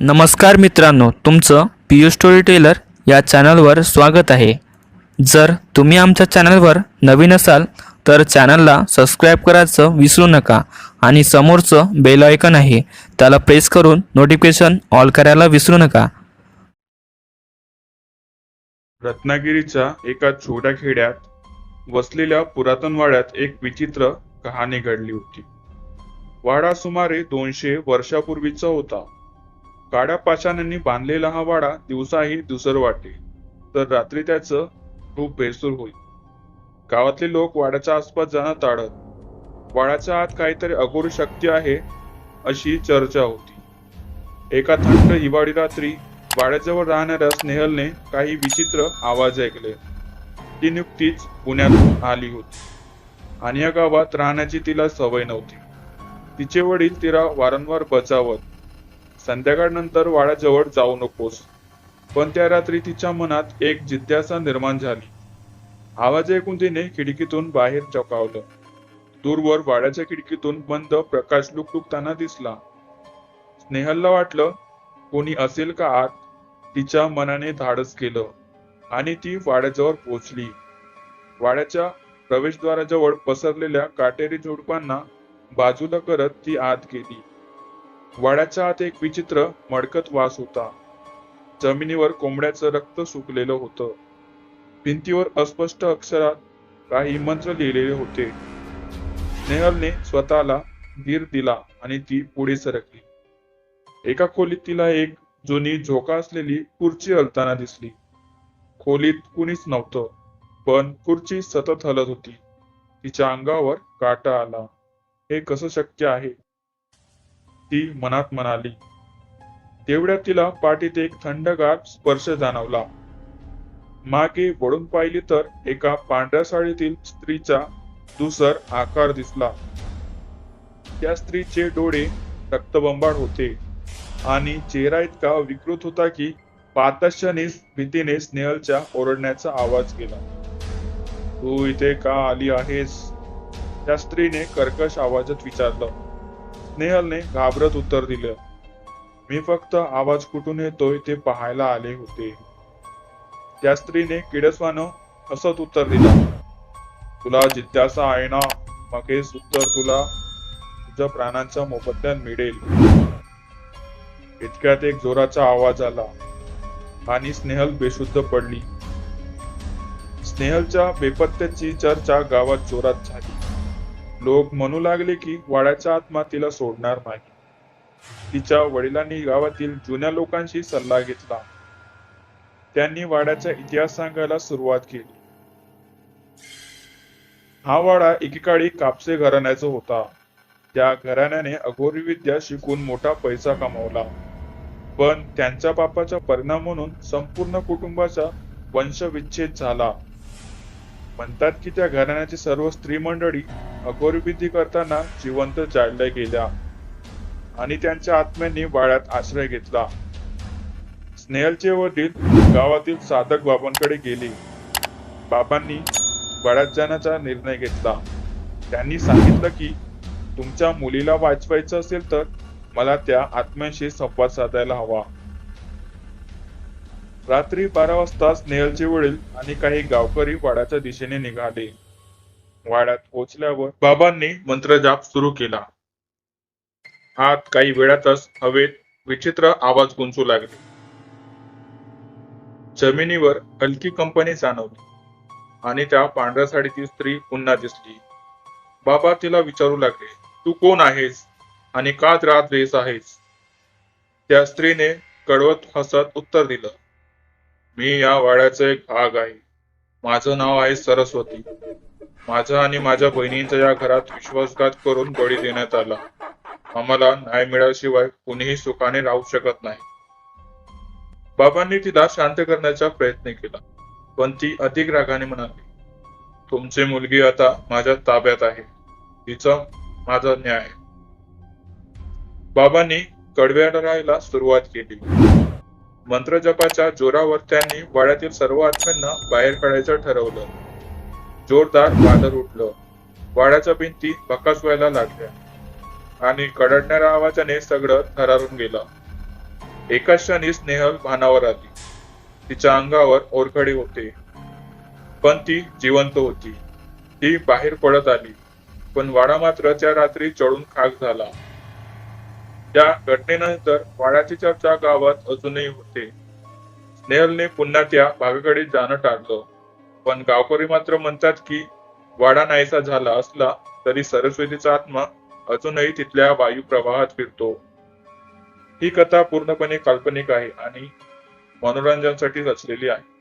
नमस्कार मित्रांनो तुमचं पी यू स्टोरी टेलर या चॅनलवर स्वागत आहे. जर तुम्ही आमच्या चॅनलवर नवीन असाल तर चॅनलला सबस्क्राईब करायचं विसरू नका आणि समोरचं बेल आयकन आहे त्याला प्रेस करून नोटिफिकेशन ऑल करायला विसरू नका. रत्नागिरीच्या एका छोट्या खेड्यात वसलेल्या पुरातन वाड्यात एक विचित्र कहाणी घडली होती. वाडा सुमारे दोनशे वर्षापूर्वीचा होता. काड्या पाषाणांनी बांधलेला हा वाडा दिवसाही दुसर वाटे. तर रात्री त्याचं खूप बेसूर होईल. गावातले लोक वाड्याच्या आसपास जाणं टाळत वाड्याच्या आत काहीतरी अघोरी शक्ती आहे अशी चर्चा होती. एका थंड हिवाळी रात्री वाड्याजवळ राहणाऱ्या स्नेहलने काही विचित्र आवाज ऐकले. ती नुकतीच पुण्यातून आली होती. आणि या गावात राहण्याची तिला सवय नव्हती. तिचे वडील तिला वारंवार बचावत संध्याकाळनंतर वाड्याजवळ जाऊ नकोस. पण त्या रात्री तिच्या मनात एक जिज्ञासा निर्माण झाली. आवाज ऐकून तिने खिडकीतून बाहेर चकावलं. दूरवर वाड्याच्या खिडकीतून बंद प्रकाश लुकलुकताना दिसला. स्नेहलला वाटलं कोणी असेल का आत? तिच्या मनाने धाडस केलं आणि ती वाड्याजवळ पोचली वाड्याच्या प्रवेशद्वाराजवळ पसरलेल्या काटेरी झुडपांना बाजूला करत ती आत गेली. वाड्याच्या आत एक विचित्र मडकत वास होता. जमिनीवर कोंबड्याचं रक्त सुकलेलं होतं. भिंतीवर अस्पष्ट अक्षरात काही मंत्र लिहिलेले होते. नेहलने स्वतःला धीर दिला आणि ती पुढे सरकली. एका खोलीत तिला एक जुनी झोका असलेली खुर्ची हलताना दिसली. खोलीत कुणीच नव्हतं पण खुर्ची सतत हलत होती. तिच्या अंगावर काटा आला. हे कसं शक्य आहे? ती मनात म्हणाली. तेवढ्यात तिला पाठीत एक थंडगार स्पर्श जाणवला. मागे वळून पाहिली तर एका पांढऱ्या साडीतील स्त्रीचा दुसर आकार दिसला. त्या स्त्रीचे डोळे रक्तबंबाळ होते आणि चेहरा इतका विकृत होता की पातशनीस भीतीने स्नेहलच्या ओरडण्याचा आवाज केला. तू इथे का आली आहेस? त्या स्त्रीने कर्कश आवाजात विचारलं. स्नेहलने घाबरत उत्तर दिलं. मी फक्त आवाज कुठून येतोय ते पाहायला आले होते. त्या स्त्रीने किडसवानं असत उत्तर दिलं. तुला जिज्ञासा आहे ना मग हेच उत्तर तुला तुझ्या प्राणांच्या मोबदल्यात मिळेल. इतक्यात एक जोराचा आवाज आला आणि स्नेहल बेशुद्ध पडली. स्नेहलच्या बेपत्त्याची चर्चा गावात जोरात झाली. लोक म्हणू लागले की वाड्याच्या आत्मा तिला सोडणार नाही. तिच्या वडिलांनी गावातील जुन्या लोकांशी सल्ला घेतला. त्यांनी वाड्याचा इतिहास सांगायला सुरुवात केली. हा वाडा एकेकाळी कापसे घराण्याचा होता. त्या घराण्याने अघोरी विद्या शिकून मोठा पैसा कमावला. पण त्यांच्या बापाचा परिणाम म्हणून संपूर्ण कुटुंबाचा वंशविच्छेद झाला. म्हणतात की त्या घराण्याची सर्व स्त्री मंडळी अकोरीविधी करताना जिवंत जाळल्या गेल्या आणि त्यांच्या आत्म्यांनी वाड्यात आश्रय घेतला. स्नेहलचे वडील गावातील साधक बाबांकडे गेले. बाबांनी वाड्यात जाण्याचा निर्णय घेतला. त्यांनी सांगितलं की तुमच्या मुलीला वाचवायचं असेल तर मला त्या आत्म्यांशी संवाद साधायला हवा. रात्री बारा वाजता स्नेहलचे वडील आणि काही गावकरी वाड्याच्या दिशेने निघाले. वाड्यात पोहोचल्यावर बाबांनी मंत्रजाप सुरू केला. आत काही वेळातच हवेत विचित्र आवाज गुंजू लागले. जमिनीवर हलकी कंपनी जाणवली आणि त्या पांढऱ्या साडीची स्त्री पुन्हा दिसली. बाबा तिला विचारू लागले तू कोण आहेस आणि का रात रेस आहेस? त्या स्त्रीने कडवत हसत उत्तर दिलं. मी या वाड्याचा एक भाग आहे. माझं नाव आहे सरस्वती. माझा आणि माझ्या बहिणींचा या घरात विश्वासघात करून बळी देण्यात आला. आम्हाला न्याय मिळाल्याशिवाय कुणीही सुखाने राहू शकत नाही. बाबांनी तिला शांत करण्याचा प्रयत्न केला पण ती अधिक रागाने म्हणाली तुमची मुलगी आता माझ्या ताब्यात आहे. तिचा माझा न्याय बाबांनी कडव्या राहायला सुरुवात केली. मंत्रजपाच्या जोरावर त्यांनी वाड्यातील सर्व आत्म्यांना बाहेर काढायचं ठरवलं. जोरदार वादळ उठलं. वाड्याच्या भिंती भकास व्हायला लागल्या. आणि कडडणाऱ्या आवाजाने सगळं थरारून गेलं. एका क्षणी स्नेहल भानावर आली. तिच्या अंगावर ओरखडे होते. पण ती जिवंत होती. ती बाहेर पडत आली. पण वाडा मात्र त्या रात्री चढून खाक झाला. त्या घटनेनंतर वाडाची चर्चा गावात अजूनही होते. स्नेहलने पुन्हा त्या भागाकडे जाणं टाळलं. पण गावकरी मात्र म्हणतात की वाडा नाहीसा झाला असला तरी सरस्वतीचा आत्मा अजूनही तिथल्या वायू प्रवाहात फिरतो. ही कथा पूर्णपणे काल्पनिक आहे आणि मनोरंजनासाठी रचलेली आहे.